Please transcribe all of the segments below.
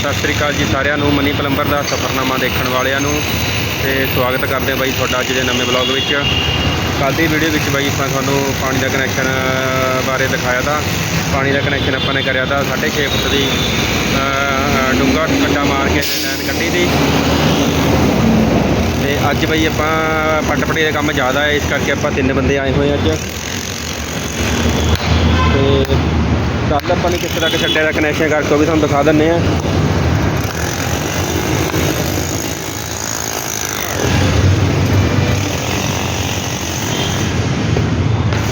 ਸਤਿ ਸ੍ਰੀ ਅਕਾਲ ਜੀ ਸਾਰਿਆਂ ਨੂੰ, ਮਨੀ ਪਲੰਬਰ ਦਾ ਸਫਰਨਾਮਾ ਦੇਖਣ ਵਾਲਿਆਂ ਨੂੰ ਤੇ ਸਵਾਗਤ ਕਰਦੇ ਹਾਂ ਬਾਈ ਤੁਹਾਡਾ ਅੱਜ ਦੇ ਨਵੇਂ ਬਲੌਗ ਵਿੱਚ। ਕੱਲ੍ਹ ਦੀ ਵੀਡੀਓ ਵਿੱਚ ਬਾਈ ਆਪਾਂ ਤੁਹਾਨੂੰ ਪਾਣੀ ਦਾ ਕਨੈਕਸ਼ਨ ਬਾਰੇ ਦਿਖਾਇਆ ਤਾਂ। ਪਾਣੀ ਦਾ ਕਨੈਕਸ਼ਨ ਆਪਾਂ ਨੇ ਕਰਿਆ ਤਾਂ 6.5 ਫੁੱਟ ਦੀ ਡੂੰਗਾ ਕੱਟਾ ਮਾਰ ਕੇ ਲਾਈਨ ਕੱਢੀ ਦੀ ਤੇ ਅੱਜ ਬਾਈ ਆਪਾਂ ਪੱਟ ਪੱਟੀ ਦਾ ਕੰਮ ਜ਼ਿਆਦਾ ਹੈ, ਇਸ ਕਰਕੇ ਆਪਾਂ ਤਿੰਨ ਬੰਦੇ ਆਏ ਹੋਏ ਅੱਜ। ਤੇ ਕੱਲ ਆਪਾਂ ਨੇ ਕਿੱਥੇ ਤੱਕ ਛੱਡਿਆ ਦਾ ਕਨੈਕਸ਼ਨ ਕਰਕੇ ਉਹ ਵੀ ਤੁਹਾਨੂੰ ਦਿਖਾ ਦਿੰਨੇ ਆ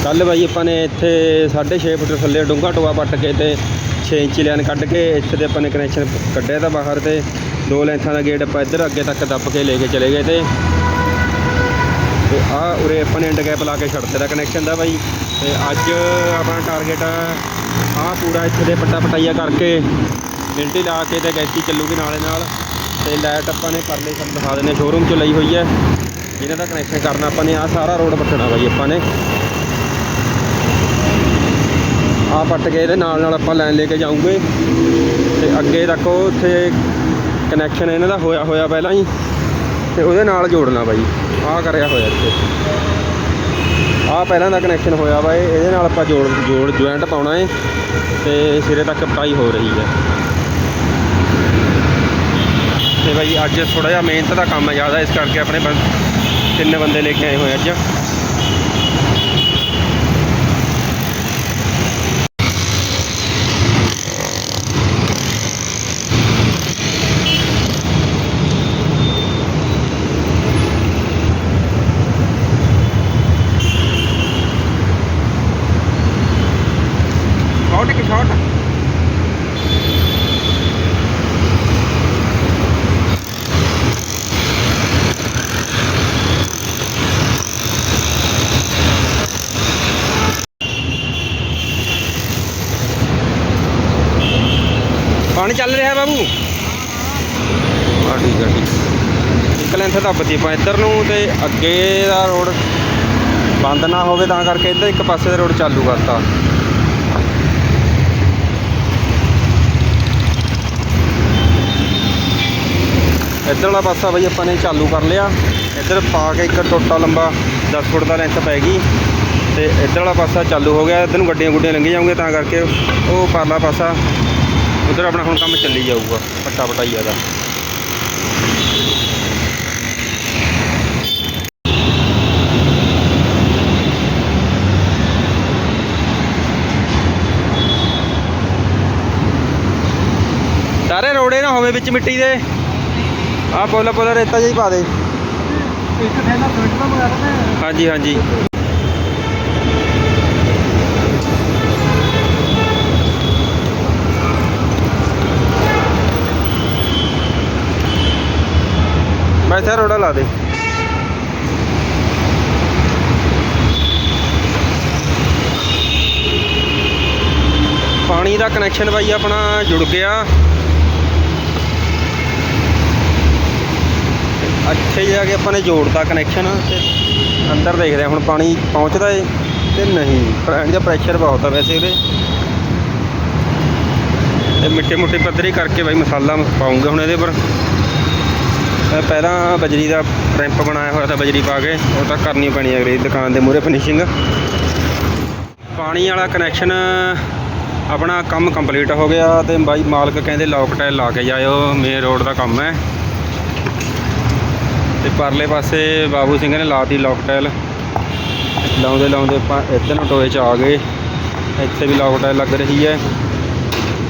ਕੱਲ ਬਾਈ ਆਪਾਂ ਨੇ ਇੱਥੇ 6.5 ਫੁੱਟ ਥੱਲੇ ਡੂੰਘਾ ਟੋਆ ਪੱਟ ਕੇ ਤੇ 6 ਇੰਚੀ ਲਾਈਨ ਕੱਢ ਕੇ ਇੱਥੇ ਤੇ ਆਪਾਂ ਨੇ ਕਨੈਕਸ਼ਨ ਕੱਢਿਆ ਤਾਂ ਬਾਹਰ ਤੇ। ਦੋ ਲੈਂਥਾਂ ਦਾ ਗੇਟ ਆਪਾਂ ਇੱਧਰ ਅੱਗੇ ਤੱਕ ਦੱਬ ਕੇ ਲੈ ਕੇ ਚਲੇ ਗਏ ਤੇ। ਤੇ ਆ ਉਰੇ ਆਪਾਂ ਨੇ ਐਂਡ ਗੈਪ ਲਾ ਕੇ ਛੱਡ ਦਿੱਤਾ ਕਨੈਕਸ਼ਨ ਦਾ ਬਾਈ। ਤੇ ਅੱਜ ਆਪਣਾ ਟਾਰਗੇਟ ਆ ਪੂਰਾ ਇੱਥੇ ਦੇ ਪੱਟਾ ਪਟਾਈਆ ਕਰਕੇ ਮਿਲਟੀ ਲਾ ਕੇ ਤੇ ਗੈਸੀ ਚੱਲੂਗੀ ਨਾਲੇ ਨਾਲ। ਤੇ ਲਾਈਟ ਆਪਾਂ ਨੇ ਪਰਲੇ ਸਭ ਦਿਖਾ ਦਿੰਦੇ ਸ਼ੋਰੂਮ 'ਚ ਲਈ ਹੋਈ ਹੈ। ਜਿਹਨਾਂ ਦਾ ਕਨੈਕਸ਼ਨ ਕਰਨਾ ਆਪਾਂ ਨੇ ਆ ਸਾਰਾ ਰੋਡ ਪੱਟਣਾ ਬਾਈ ਆਪਾਂ ਨੇ। ਆ ਪੱਟ ਕੇ ਇਹਦੇ ਨਾਲ ਨਾਲ ਆਪਾਂ ਲਾਈਨ ਲੈ ਕੇ ਜਾਊਂਗੇ। ਤੇ ਅੱਗੇ ਤੱਕ ਉਹ ਉੱਥੇ ਕਨੈਕਸ਼ਨ ਇਹਨਾਂ ਦਾ ਹੋਇਆ ਹੋਇਆ ਪਹਿਲਾਂ ਹੀ। ਤੇ ਉਹਦੇ ਨਾਲ ਜੋੜਨਾ ਬਾਈ। ਆਹ ਕਰਿਆ ਹੋਇਆ ਇੱਥੇ। ਆਹ ਪਹਿਲਾਂ ਦਾ ਕਨੈਕਸ਼ਨ ਹੋਇਆ ਵਾ ਇਹਦੇ ਨਾਲ ਆਪਾਂ ਜੋੜ ਜੋੜ ਜੁਆਇੰਟ ਪਾਉਣਾ ਏ। ਤੇ ਸਿਰੇ ਤੱਕ ਪਟਾਈ ਹੋ ਰਹੀ ਹੈ। ਤੇ ਬਾਈ ਅੱਜ ਥੋੜਾ ਜਿਹਾ ਮਿਹਨਤ ਦਾ ਕੰਮ ਜ਼ਿਆਦਾ ਇਸ ਕਰਕੇ ਆਪਣੇ ਬੰ- ਤਿੰਨ ਬੰਦੇ ਲੈ ਕੇ ਆਏ ਹੋਏ ਅੱਜ। ਪਾਣੀ ਚੱਲ ਰਿਹਾ ਬਾਬੂ। ਹਾਂ ਠੀਕ ਹੈ ਠੀਕ ਇੱਕ ਲੈਂਥ ਦੱਬਦੀ ਆਪਾਂ ਇੱਧਰ ਨੂੰ ਤੇ ਅੱਗੇ ਦਾ ਰੋਡ ਬੰਦ ਨਾ ਹੋਵੇ ਤਾਂ ਕਰਕੇ ਇੱਧਰ ਇੱਕ ਪਾਸੇ ਦਾ ਰੋਡ ਚਾਲੂ ਕਰਤਾ। ਇੱਧਰ ਵਾਲਾ ਪਾਸਾ ਬਈ ਆਪਾਂ ਨੇ ਚਾਲੂ ਕਰ ਲਿਆ। ਇੱਧਰ ਪਾ ਕੇ ਇੱਕ ਟੋਟਾ ਲੰਬਾ 10 ਫੁੱਟ ਦਾ ਲੈਂਥ ਪੈ ਗਈ। ਤੇ ਇੱਧਰ ਵਾਲਾ ਪਾਸਾ ਚਾਲੂ ਹੋ ਗਿਆ ਇੱਧਰ ਨੂੰ ਗੱਡੀਆਂ ਗੁੱਡੀਆਂ ਲੰਘੀ ਜਾਊਗੀਆਂ ਤਾਂ ਕਰਕੇ ਉਹ ਪਰਲਾ ਪਾਸਾ। ਉਧਰ ਆਪਣਾ ਹੁਣ ਕੰਮ ਚੱਲੀ ਜਾਊਗਾ ਪੱਟਾ ਪਟਾਈਆ ਦਾ। ਸਾਰੇ ਰੋੜੇ ਨਾ ਹੋਵੇ ਵਿੱਚ ਮਿੱਟੀ ਦੇ। ਆਹ ਪੋਲਾ ਪੋਲਾ ਰੇਤਾ ਜਿਹਾ ਹੀ ਪਾ ਦੇ। ਹਾਂਜੀ ਹਾਂਜੀ। ਮੈਂ ਇੱਥੇ ਰੋੜਾ ਲਾ ਦੇ। ਪਾਣੀ ਦਾ ਕਨੈਕਸ਼ਨ ਬਾਈ ਆਪਣਾ ਜੁੜ ਗਿਆ। ਅੱਛੇ ਜਾ ਕੇ ਆਪਾਂ ਨੇ ਜੋੜਤਾ ਕਨੈਕਸ਼ਨ ਤੇ ਅੰਦਰ ਦੇਖਦੇ ਹਾਂ ਹੁਣ ਪਾਣੀ ਪਹੁੰਚਦਾ ਏ ਤੇ ਨਹੀਂ। ਪਾਣੀ ਦਾ ਪ੍ਰੈਸ਼ਰ ਬਹੁਤ ਆ ਵੈਸੇ ਇਹਦੇ। ਤੇ ਮਿੱਟੀ ਮੁੱਟੀ ਪੱਧਰੀ ਕਰਕੇ ਬਾਈ ਮਸਾਲਾ ਪਾਉਂਗੇ ਹੁਣ ਇਹਦੇ ਪਰ ਪਹਿਲਾਂ ਬਜਰੀ ਦਾ ਰੈਂਪ ਬਣਾਇਆ ਹੋਇਆ ਤਾਂ ਬਜਰੀ ਪਾ ਕੇ ਉਹ ਤਾਂ ਕਰਨੀ ਪੈਣੀ ਹੈ ਅਗਲੀ ਦੁਕਾਨ ਦੇ ਮੂਹਰੇ ਫਿਨਿਸ਼ਿੰਗ ਪਾਣੀ ਵਾਲਾ ਕਨੈਕਸ਼ਨ ਆਪਣਾ ਕੰਮ ਕੰਪਲੀਟ ਹੋ ਗਿਆ ਤੇ ਬਾਈ ਮਾਲਕ ਕਹਿੰਦੇ ਲੌਕ ਟਾਇਲ ਲਾ ਕੇ ਜਾਇਓ ਮੇਨ ਰੋਡ ਦਾ ਕੰਮ ਹੈ। ਤੇ ਪਰਲੇ ਪਾਸੇ ਬਾਬੂ ਸਿੰਘ ਨੇ ਲਾਤੀ ਲੌਕ ਟਾਇਲ ਲਾਉਂਦੇ ਲਾਉਂਦੇ ਆਪਾਂ ਇੱਧਰ ਨੂੰ ਟੋਏ 'ਚ ਆ ਗਏ। ਇੱਥੇ ਵੀ ਲੌਕ ਟਾਇਲ ਲੱਗ ਰਹੀ ਹੈ।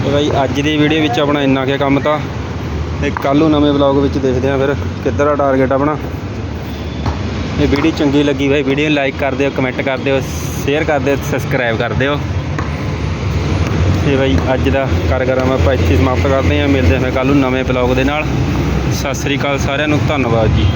ਤੇ ਬਾਈ ਅੱਜ ਦੀ ਵੀਡੀਓ ਵਿੱਚ ਆਪਣਾ ਇੰਨਾ ਕੁ ਕੰਮ ਤਾਂ ਤੇ ਕੱਲ੍ਹ ਨੂੰ ਨਵੇਂ ਵਲੌਗ ਵਿੱਚ ਦੇਖਦੇ ਹਾਂ ਫਿਰ ਕਿੱਧਰ ਆ ਟਾਰਗੇਟ ਆਪਣਾ। ਇਹ ਵੀਡੀਓ ਚੰਗੀ ਲੱਗੀ ਬਾਈ ਵੀਡੀਓ ਲਾਈਕ ਕਰ ਦਿਓ ਕਮੈਂਟ ਕਰ ਦਿਓ ਸ਼ੇਅਰ ਕਰ ਦਿਓ ਸਬਸਕ੍ਰਾਈਬ ਕਰ ਦਿਓ। ਤੇ ਬਾਈ, ਅੱਜ ਦਾ ਕਾਰਗਰਾਮ ਆਪਾਂ ਇੱਥੇ ਸਮਾਪਤ ਕਰਦੇ ਹਾਂ। ਮਿਲਦੇ ਹਾਂ ਕੱਲ੍ਹ ਨੂੰ ਨਵੇਂ ਵਲੌਗ ਦੇ ਨਾਲ। ਸਤਿ ਸ੍ਰੀ ਅਕਾਲ ਸਾਰਿਆਂ ਨੂੰ, ਧੰਨਵਾਦ ਜੀ।